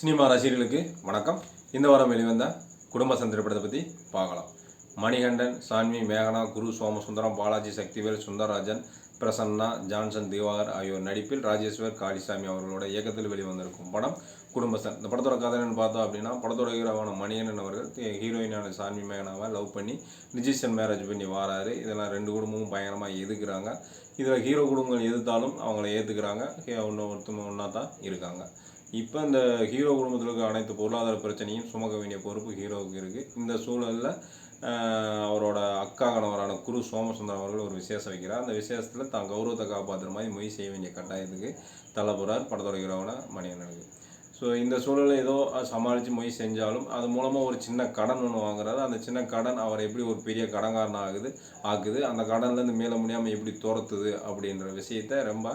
Cinema ரசிகர்களுக்கு வணக்கம். இந்த வாரம் வெளிவந்த குடும்ப சந்திரப்படத்தை பற்றி பார்க்கலாம். மணிகண்டன் சான்வி மேகனா குரு சோமசுந்தரம் பாலாஜி சக்திவேல் சுந்தரராஜன் பிரசன்னா ஜான்சன் திவாகர் ஆகியோர் நடிப்பில் ராஜேஸ்வர் காளிசாமி அவர்களோட இயக்கத்தில் வெளிவந்திருக்கும் படம் குடும்பஸ்தன் இந்த படத்தோட கதை என்னன்னு பார்த்தோம் அப்படின்னா படத்தோட ஹீரோவான மணிகண்டன் அவர்கள் ஹீரோயினான சான்வி மேகனாவை லவ் பண்ணி ரிஜிஸ்டர் மேரேஜ் பண்ணி வராரு. இதெல்லாம் ரெண்டு குடும்பமும் பயங்கரமாக எதுக்குறாங்க இதில் ஹீரோ குடும்பங்கள் எதிர்த்தாலும் அவங்கள ஏற்றுக்கிறாங்க ஒன்று ஒருத்தவங்க ஒன்றா தான் இருக்காங்க. இப்போ இந்த ஹீரோ குடும்பத்தில் இருக்க அனைத்து பொருளாதார பிரச்சனையும் சுமக்க வேண்டிய பொறுப்பு ஹீரோவுக்கு இருக்குது இந்த சூழலில் அவரோட அக்கா கணவரான குரு சோமசுந்தரம் அவர்கள் ஒரு விசேஷம் வைக்கிறார். அந்த விசேஷத்தில் தான் கௌரவத்தை காப்பாற்றுற மாதிரி மொய் செய்ய வேண்டிய கட்டாயத்துக்கு தள்ளப்படுறார் படத்தோட ஹீரோவான மணியண்ணனுக்கு ஸோ இந்த சூழலை ஏதோ சமாளித்து மொய் செஞ்சாலும் அது மூலமாக ஒரு சின்ன கடன் ஒன்று வாங்குறாரு. அந்த சின்ன கடன் அவர் எப்படி ஒரு பெரிய கடங்காரன் ஆகுது ஆக்குது? அந்த கடன்லேருந்து மேலே முடியாமல் எப்படி துரத்துது அப்படின்ற விஷயத்த ரொம்ப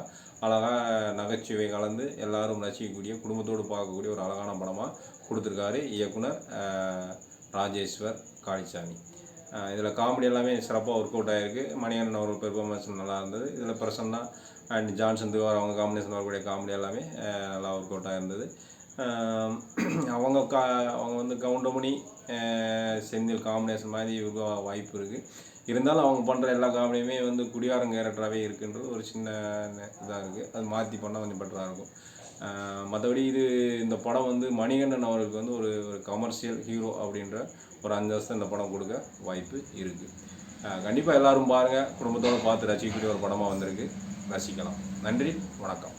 அழகாக நகைச்சுவை கலந்து எல்லாரும் ரசிக்கக்கூடிய குடும்பத்தோடு பார்க்கக்கூடிய ஒரு அழகான படமாக கொடுத்துருக்காரு இயக்குனர் ராஜேஸ்வர் காளிசாமி. இதில் காமெடி எல்லாமே சிறப்பாக ஒர்க் அவுட் ஆகிருக்கு மணிகண்டன் அவர்கள் பெர்ஃபார்மன்ஸ் நல்லா இருந்தது. இதில் பிரசன்னா அண்ட் ஜான்சன் திவார் அவங்க காம்பினேஷன் வரக்கூடிய காமெடி எல்லாமே நல்லா ஒர்க் அவுட் ஆகிருந்தது அவங்க கா அவங்க வந்து கவுண்டமணி செந்தில் காம்பினேஷன் மாதிரி இருக்க வாய்ப்பு இருக்குது இருந்தாலும் அவங்க பண்ணுற எல்லா காமெடியுமே வந்து குடியாரம் கேரக்டராகவே இருக்குன்றது ஒரு சின்ன இதாக இருக்குது அது மாற்றி பண்ணால் கொஞ்சம் பெட்டராக இருக்கும். மற்றபடி இது இந்த படம் வந்து மணிகண்டன் அவருக்கு வந்து ஒரு ஒரு கமர்ஷியல் ஹீரோ அப்படின்ற ஒரு அஞ்சு வருஷம் இந்த படம் கொடுக்க வாய்ப்பு இருக்குது கண்டிப்பாக எல்லாரும் பாருங்கள் குடும்பத்தோடு பார்த்து ரசிக்கக்கூடிய ஒரு படமாக வந்திருக்கு. ரசிக்கலாம். நன்றி. வணக்கம்.